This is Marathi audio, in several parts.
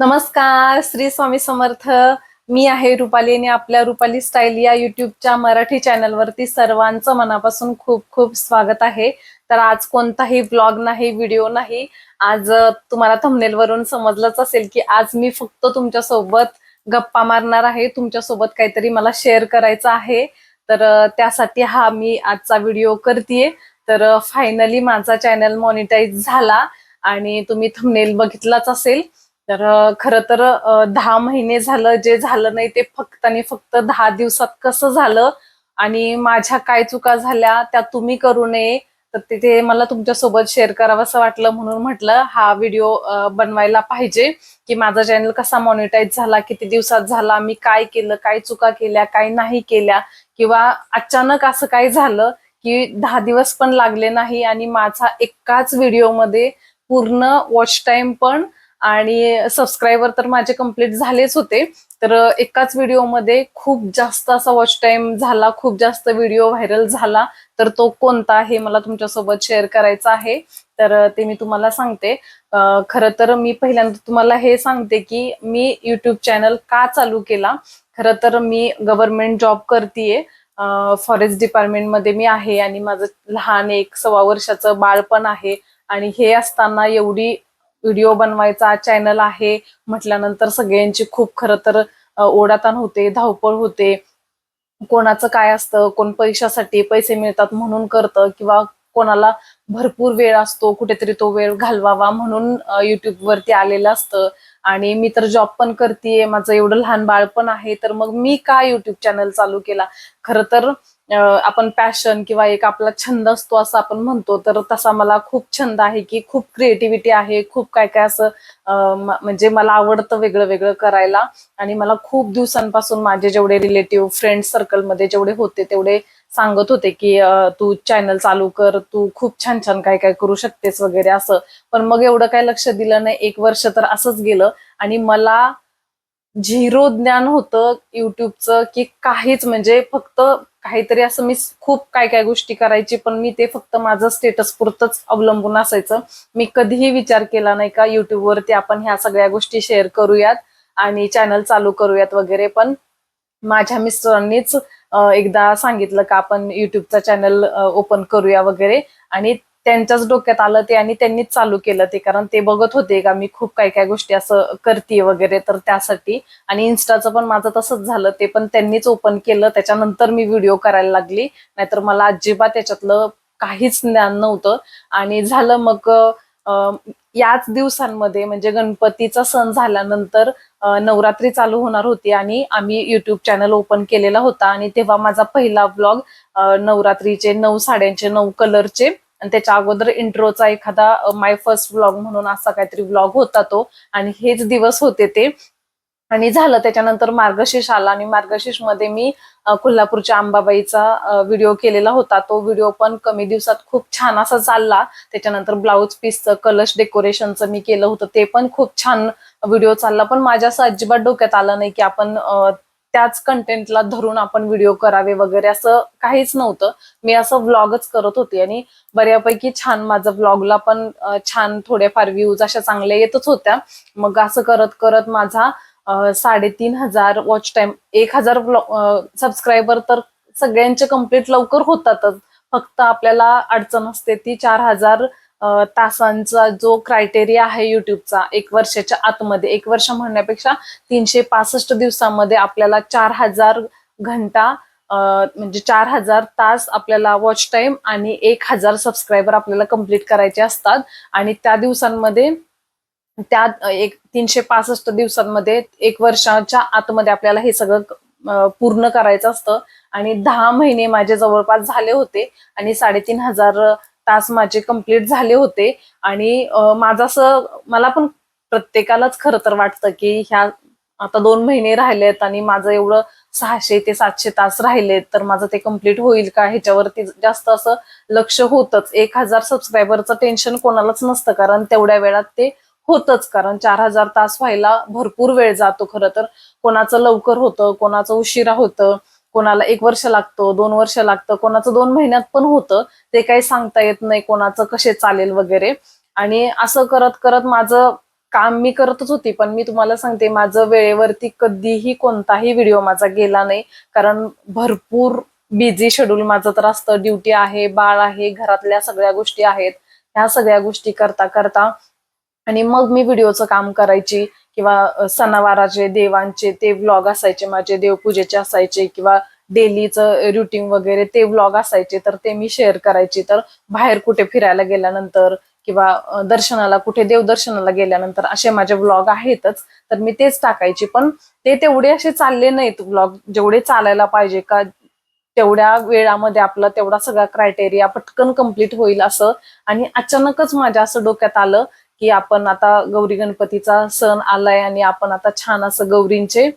नमस्कार श्री स्वामी समर्थ. मी आहे रुपाली आणि आपल्या रुपाली स्टाईल या युट्यूबच्या मराठी चॅनलवरती सर्वांचं मनापासून खूप खूप स्वागत आहे. तर आज कोणताही ब्लॉग नाही व्हिडिओ नाही आज तुम्हाला थंबनेलवरून वरून समजलंच असेल की आज मी फक्त तुमच्यासोबत गप्पा मारणार आहे. तुमच्यासोबत काहीतरी मला शेअर करायचं आहे. तर त्यासाठी हा मी आजचा व्हिडिओ करतेय. तर फायनली माझा चॅनल मॉनिटाईज झाला आणि तुम्ही थंबनेल बघितलाच असेल. तर खरं तर दहा महिने झालं जे झालं नाही ते फक्त आणि फक्त दहा दिवसात कसं झालं आणि माझ्या काय चुका झाल्या त्या तुम्ही करू नये. तर तिथे मला तुमच्यासोबत शेअर करावं असं वाटलं म्हणून म्हटलं हा व्हिडिओ बनवायला पाहिजे. की माझा चॅनल कसा मॉनिटाईज झाला किती दिवसात झाला मी काय केलं काय चुका केल्या काय नाही केल्या किंवा अचानक असं काय झालं की दहा दिवस पण लागले नाही आणि माझा एकाच व्हिडिओमध्ये पूर्ण वॉच टाइम पण आणि सबस्क्रायबर तर माझे कंप्लीट झालेच होते. तर एकाच व्हिडिओमध्ये खूप जास्त असा वॉच टाइम झाला खूप जास्त व्हिडिओ व्हायरल झाला. तर तो कोणता हे मला तुमच्यासोबत शेअर करायचा आहे. तर ते मी तुम्हाला सांगते. खरं तर मी पहिल्यांदा तुम्हाला हे सांगते की मी युट्यूब चॅनल का चालू केला? खरं तर मी गव्हर्नमेंट जॉब करतेय. फॉरेस्ट डिपार्टमेंटमध्ये मी आहे आणि माझं लहान एक सव्वा वर्षाचं बाळ पण आहे. आणि हे असताना एवढी व्हिडिओ बनवायचा चॅनल आहे. म्हटल्यानंतर सगळ्यांची खूप खरं तर ओढाताण होते धावपळ होते. कोणाचं काय असतं कोण पैशासाठी पैसे मिळतात म्हणून करतं किंवा कोणाला भरपूर वेळ असतो कुठेतरी तो वेळ घालवावा म्हणून युट्यूब वरती आलेलं असतं. आणि मी तर जॉब पण करतेय माझं एवढं लहान बाळ पण आहे तर मग मी का युट्यूब चॅनल चालू केला? खरं तर आपण पॅशन किंवा एक आपला छंद असतो असं आपण म्हणतो तर तसा मला खूप छंद आहे की खूप क्रिएटिव्हिटी आहे खूप काय काय असं म्हणजे मला आवडतं वेगळं वेगळं करायला. आणि मला खूप दिवसांपासून माझे जेवढे रिलेटिव्ह फ्रेंड सर्कलमध्ये जेवढे होते तेवढे सांगत होते की तू चॅनल चालू कर तू खूप छान छान काय काय करू शकतेस वगैरे असं. पण मग एवढं काय लक्ष दिलं नाही एक वर्ष तर असंच गेलं. आणि मला झिरो ज्ञान होतं युट्यूबचं की काहीच म्हणजे फक्त काहीतरी असं मी खूप काय काय गोष्टी करायची पण मी ते फक्त माझं स्टेटस पुरतच अवलंबून असायचं. मी कधीही विचार केला नाही का युट्यूबवरती आपण ह्या सगळ्या गोष्टी शेअर करूयात आणि चॅनल चालू करूयात वगैरे पण माझ्या मिस्टरांनीच एकदा सांगितलं का आपण युट्यूबचा चॅनल ओपन करूया वगैरे आणि त्यांच्याच डोक्यात आलं ते आणि त्यांनीच चालू केलं ते. कारण ते बघत होते का मी खूप काही काय गोष्टी असं करते वगैरे तर त्यासाठी. आणि इन्स्टाचं पण माझं तसंच झालं. ते पण त्यांनीच ओपन केलं. त्याच्यानंतर मी व्हिडिओ करायला लागली. नाहीतर मला अजिबात त्याच्यातलं काहीच ज्ञान नव्हतं. आणि झालं मग याच दिवसांमध्ये म्हणजे गणपतीचा सण झाल्यानंतर नवरात्री चालू होणार होती आणि आम्ही युट्यूब चॅनल ओपन केलेला होता. आणि तेव्हा माझा पहिला ब्लॉग नवरात्रीचे नऊ साड्यांचे नऊ कलरचे आणि त्याच्या अगोदर इंट्रोचा एखादा माय फर्स्ट व्लॉग म्हणून असा काहीतरी व्लॉग होता तो. आणि हेच दिवस होते ते. आणि झालं त्याच्यानंतर मार्गशीर्ष आला आणि मार्गशीर्षमध्ये मी कोल्हापूरच्या अंबाबाईचा व्हिडिओ केलेला होता. तो व्हिडिओ पण कमी दिवसात खूप छान असा चालला. त्याच्यानंतर ब्लाऊज पीसचं कलश डेकोरेशनचं मी केलं होतं. ते पण खूप छान व्हिडिओ चालला. पण माझ्या असं अजिबात डोक्यात आलं नाही की आपण त्याच कंटेंटला धरून आपण व्हिडिओ करावे वगैरे असं काहीच नव्हतं. मी असं व्लॉगच करत होते आणि बऱ्यापैकी छान माझं व्लॉगला पण छान थोडेफार व्ह्यूज अशा चांगल्या येतच होत्या. मग असं करत करत माझा साडेतीन हजार वॉच टाइम एक हजार सबस्क्रायबर तर सगळ्यांचे कंप्लीट लवकर होतातच. फक्त आपल्याला अडचण असते ती चार हजार तासांचा जो क्रायटेरिया आहे युट्यूबचा एक वर्षाच्या आतमध्ये एक वर्ष म्हणण्यापेक्षा तीनशे पासष्ट दिवसामध्ये आपल्याला चार हजार घंटा म्हणजे चार हजार तास आपल्याला वॉच टाईम आणि एक हजार सबस्क्रायबर आपल्याला कंप्लीट करायचे असतात. आणि त्या दिवसांमध्ये त्यात एक तीनशे पासष्ट दिवसांमध्ये एक वर्षाच्या आतमध्ये आपल्याला हे सगळं पूर्ण करायचं असतं. आणि दहा महिने माझे जवळपास झाले होते आणि साडेतीन हजार तास माझे कंप्लीट झाले होते. आणि माझं असं मला पण प्रत्येकालाच खरं तर वाटतं की ह्या आता दोन महिने राहिलेत आणि माझं एवढं सहाशे ते सातशे तास राहिलेत तर माझं ते कंप्लीट होईल का? ह्याच्यावरती जास्त असं लक्ष होतच. एक हजार सबस्क्रायबरचं टेन्शन कोणालाच नसतं कारण तेवढ्या वेळात ते होतच. कारण चार हजार तास व्हायला भरपूर वेळ जातो खरं तर. कोणाचं लवकर होतं कोणाचं उशिरा होतं. कोणाला एक वर्ष लागतं दोन वर्ष लागतं कोणाचं दोन महिन्यात पण होतं. ते काही सांगता येत नाही कोणाचं कसे चालेल वगैरे. आणि असं करत करत माझं काम मी करतच होती पण मी तुम्हाला सांगते माझं वेळेवरती कधीही कोणताही व्हिडिओ माझा गेला नाही. कारण भरपूर बिझी शेड्यूल माझं तर असतं. ड्युटी आहे बाळ आहे घरातल्या सगळ्या गोष्टी आहेत. ह्या सगळ्या गोष्टी करता करता आणि मग मी व्हिडिओचं काम करायची. किंवा सणावाराचे देवांचे ते व्लॉग असायचे माझे देवपूजेचे असायचे किंवा डेलीचं रुटीन वगैरे ते व्लॉग असायचे तर ते मी शेअर करायचे. तर बाहेर कुठे फिरायला गेल्यानंतर किंवा दर्शनाला कुठे देवदर्शनाला गेल्यानंतर असे माझे व्लॉग आहेतच तर मी तेच टाकायचे. पण ते तेवढे असे चालले नाहीत व्लॉग जेवढे चालायला पाहिजे का तेवढ्या वेळामध्ये आपला तेवढा सगळा क्रायटेरिया पटकन कंप्लीट होईल असं. आणि अचानकच माझ्या असं डोक्यात आलं की आपण आता गौरी गणपतीचा सण आलाय आणि आपण आता छान असं गौरींचे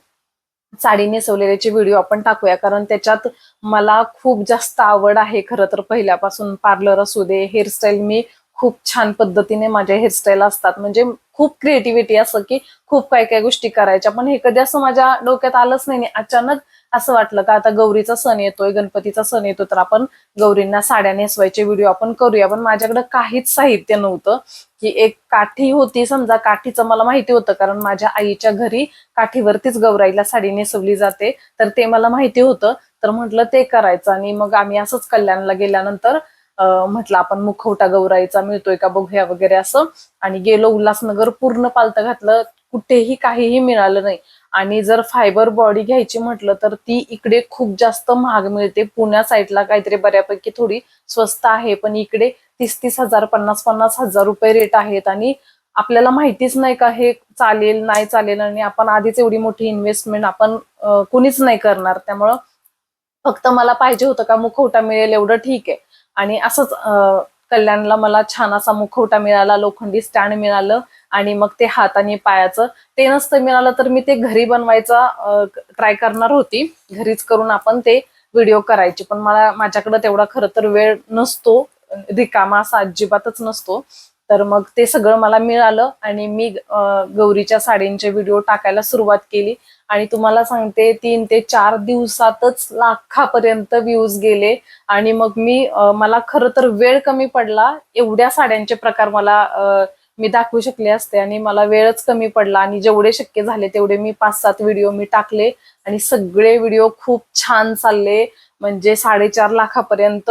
साडी नेसवलेल्याचे व्हिडिओ आपण टाकूया. कारण त्याच्यात मला खूप जास्त आवड आहे खरं तर पहिल्यापासून पार्लर असू दे हेअरस्टाईल मी खूप छान पद्धतीने माझ्या हेअरस्टाईल असतात. म्हणजे खूप क्रिएटिव्हिटी असं की खूप काय काय गोष्टी करायच्या. पण हे कधी असं माझ्या डोक्यात आलंच नाही आणि अचानक असं वाटलं का आता गौरीचा सण येतोय गणपतीचा सण येतो तर आपण गौरींना साड्या नेसवायचे व्हिडिओ आपण करूया. पण माझ्याकडे काहीच साहित्य नव्हतं. की एक काठी होती समजा काठीचं मला माहिती होतं कारण माझ्या आईच्या घरी काठीवरतीच गौराईला साडी नेसवली जाते. तर ते मला माहिती होतं. तर म्हटलं ते करायचं आणि मग आम्ही असंच कल्याणला गेल्यानंतर म्हटलं आपण मुखवटा गौराईचा मिळतोय का बघूया वगैरे असं. आणि गेलो उल्हासनगर पूर्ण पालतं घातलं कुठेही काहीही मिळालं नाही. आणि जर फायबर बॉडी घ्यायची म्हटलं तर ती इकडे खूप जास्त महाग मिळते. पुण्या साईडला काहीतरी बऱ्यापैकी थोडी स्वस्त आहे पण इकडे तीस तीस हजार पन्नास पन्नास हजार रुपये रेट आहेत. आणि आपल्याला माहितीच नाही का हे चालेल नाही चालेल. आणि आपण आधीच एवढी मोठी इन्व्हेस्टमेंट आपण कुणीच नाही करणार. त्यामुळं फक्त मला पाहिजे होतं का मुखवटा मिळेल एवढं ठीक आहे. आणि असंच कल्याणला मला छान असा मुखवटा मिळाला लोखंडी स्टँड मिळालं आणि मग ते हात आणि पायाचं ते नसतं मिळालं तर मी ते घरी बनवायचा ट्राय करणार होती. घरीच करून आपण ते व्हिडिओ करायचे. पण मला माझ्याकडे तेवढा खरं तर वेळ नसतो रिकामा असा अजिबातच नसतो. तर मग ते सगळं मला मिळालं आणि मी गौरीच्या साडींचे व्हिडिओ टाकायला सुरुवात केली. आणि तुम्हाला सांगते तीन ते चार दिवसातच लाखापर्यंत व्ह्यूज गेले. आणि मग मी मला खरं तर वेळ कमी पडला. एवढ्या साड्यांचे प्रकार मला मी दाखवू शकले असते आणि मला वेळच कमी पडला. आणि जेवढे शक्य झाले तेवढे मी पाच सात व्हिडिओ मी टाकले. आणि सगळे व्हिडिओ खूप छान चालले. म्हणजे साडेचार लाखापर्यंत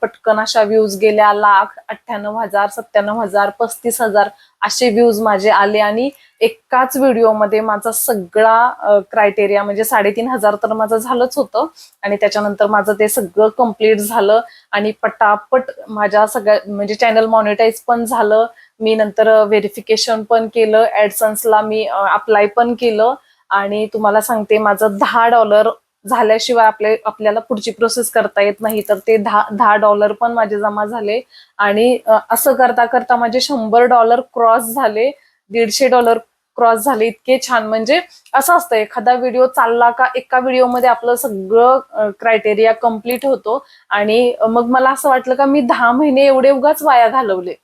पटकन अशा व्ह्यूज गेल्या. लाख अठ्ठ्याण्णव हजार सत्त्याण्णव हजार पस्तीस हजार असे व्ह्यूज माझे आले. आणि एकाच व्हिडिओमध्ये माझा सगळा क्रायटेरिया म्हणजे साडेतीन हजार तर माझं झालंच होतं. आणि त्याच्यानंतर माझं ते सगळं कंप्लीट झालं. आणि पटापट माझ्या सगळ्या म्हणजे चॅनल मॉनिटाईज पण झालं. मी नंतर व्हेरिफिकेशन पण केलं. ऍडसन्सला मी अप्लाय पण केलं. आणि तुम्हाला सांगते माझं दहा डॉलर झाल्याशिवाय आपले आपल्याला पुढची प्रोसेस करता येत नाही. तर ते दहा दहा डॉलर पण माझे जमा झाले. आणि असं करता करता माझे शंभर डॉलर क्रॉस झाले. दीडशे डॉलर क्रॉस झाले. इतके छान. म्हणजे असं असतं एखादा व्हिडिओ चालला का एका व्हिडिओमध्ये आपलं सगळं क्रायटेरिया कंप्लीट होतो. आणि मग मला असं वाटलं का मी दहा महिने एवढे उगाच वाया घालवले.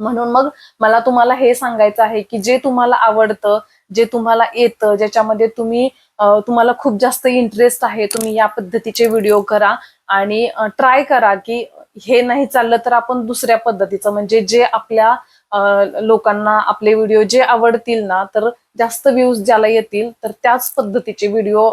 म्हणून मग मला तुम्हाला हे सांगायचं आहे की जे तुम्हाला आवडतं जे तुम्हाला येतं ज्याच्यामध्ये तुम्ही तुम्हाला खूप जास्त इंटरेस्ट आहे तुम्ही या पद्धतीचे व्हिडिओ करा आणि ट्राय करा की हे नाही चाललं तर आपण दुसऱ्या पद्धतीचं म्हणजे जे आपल्या लोकांना आपले व्हिडिओ जे आवडतील ना तर जास्त व्ह्यूज ज्याला येतील तर त्याच पद्धतीचे व्हिडिओ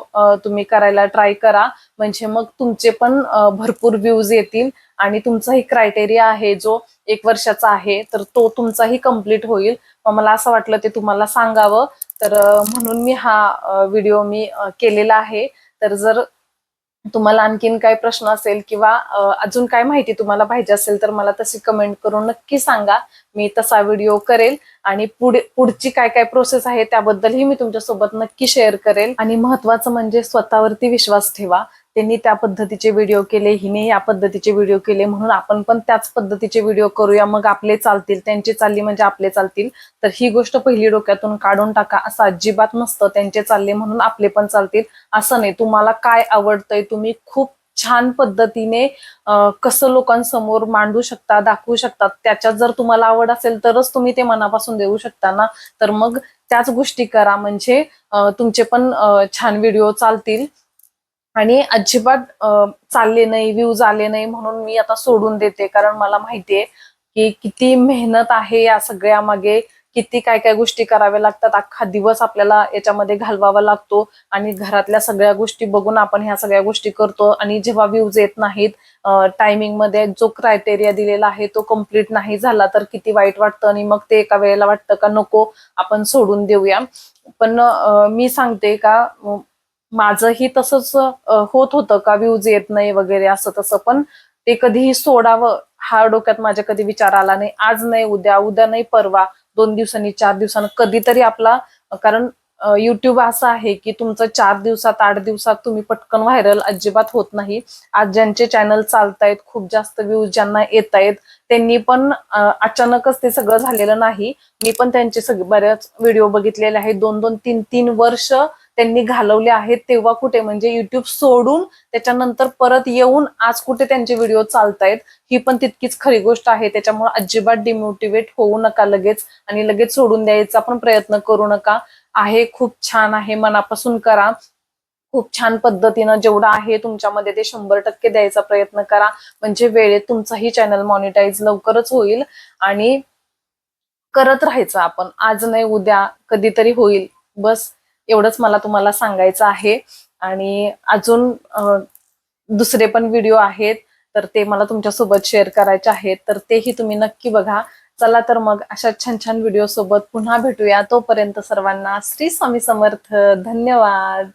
तुम्ही करायला ट्राय करा. म्हणजे मग तुमचे पण भरपूर व्ह्यूज येतील. आणि तुमचाही क्रायटेरिया आहे जो एक वर्षाचा आहे तर तो तुमचाही कंप्लीट होईल. मला असं वाटलं ते तुम्हाला सांगावं. तर म्हणून मी हा व्हिडिओ मी केलेला आहे. तर जर तुम्हाला आणखीन काय प्रश्न असेल किंवा अजून काय माहिती तुम्हाला पाहिजे असेल तर मला तशी कमेंट करून नक्की सांगा. मी तसा व्हिडिओ करेल. आणि पुढे पुढची काय काय प्रोसेस आहे त्याबद्दलही मी तुमच्यासोबत नक्की शेअर करेल. आणि महत्वाचं म्हणजे स्वतःवरती विश्वास ठेवा. त्यांनी त्या पद्धतीचे व्हिडिओ केले हिने या पद्धतीचे व्हिडिओ केले म्हणून आपण पण त्याच पद्धतीचे व्हिडिओ करूया. मग आपले चालतील त्यांचे चालली म्हणजे आपले चालतील. तर ही गोष्ट पहिली डोक्यातून काढून टाका. असं अजिबात नसतं त्यांचे चालले म्हणून आपले पण चालतील. असं नाही तुम्हाला काय आवडतंय तुम्ही खूप छान पद्धतीने कसं लोकांसमोर मांडू शकता दाखवू शकता. त्याच्यात जर तुम्हाला आवड असेल तरच तुम्ही ते मनापासून देऊ शकता ना. तर मग त्याच गोष्टी करा. म्हणजे तुमचे पण छान व्हिडिओ चालतील. आणि अजिबात चालले नाही व्ह्यूज आले नाही म्हणून मी आता सोडून देते. कारण मला माहितीये की किती मेहनत आहे या सगळ्यामागे. किती काय काय गोष्टी कराव्या लागतात. अख्खा दिवस आपल्याला याच्यामध्ये घालवावा लागतो. आणि घरातल्या सगळ्या गोष्टी बघून आपण ह्या सगळ्या गोष्टी करतो. आणि जेव्हा व्ह्यूज येत नाहीत टायमिंगमध्ये जो क्रायटेरिया दिलेला आहे तो कंप्लीट नाही झाला तर किती वाईट वाटतं आणि मग ते एका वेळेला वाटतं का नको आपण सोडून देऊया. पण मी सांगते का माझंही तसंच होत होतं. का व्ह्यूज येत नाही वगैरे असं तसं. पण ते कधीही सोडावं हा डोक्यात माझ्या कधी विचार आला नाही. आज नाही उद्या उद्या नाही परवा दोन दिवसांनी चार दिवसांनी कधीतरी आपला कारण युट्यूब असं आहे की तुमचं चार दिवसात आठ दिवसात तुम्ही पटकन व्हायरल अजिबात होत नाही. आज ज्यांचे चॅनल चालतायत खूप जास्त व्ह्यूज ज्यांना येत आहेत त्यांनी पण अचानकच ते सगळं झालेलं नाही. मी पण त्यांचे सगळे बऱ्याच व्हिडिओ बघितलेले आहेत. दोन दोन तीन तीन वर्ष त्यांनी घालवले आहेत तेव्हा कुठे? म्हणजे युट्यूब सोडून त्याच्यानंतर परत येऊन आज कुठे त्यांचे व्हिडिओ चालतायत ही पण तितकीच खरी गोष्ट आहे. त्याच्यामुळे अजिबात डिमोटिवेट होऊ नका लगेच आणि लगेच सोडून द्यायचा पण प्रयत्न करू नका. आहे खूप छान आहे मनापासून करा. खूप छान पद्धतीनं जेवढं आहे तुमच्यामध्ये ते शंभर टक्के द्यायचा प्रयत्न करा. म्हणजे वेळेत तुमचाही चॅनल मॉनिटाईज लवकरच होईल आणि करत राहायचं आपण. आज नाही उद्या कधीतरी होईल. बस. एवढंच मला तुम्हाला सांगायचं आहे. आणि अजून दुसरे पण व्हिडिओ आहेत तर ते मला तुमच्यासोबत शेअर करायचे आहेत तर तेही तुम्ही नक्की बघा. चला तर मग अशा छान छान व्हिडिओ सोबत पुन्हा भेटूया. तोपर्यंत सर्वांना श्री स्वामी समर्थ. धन्यवाद.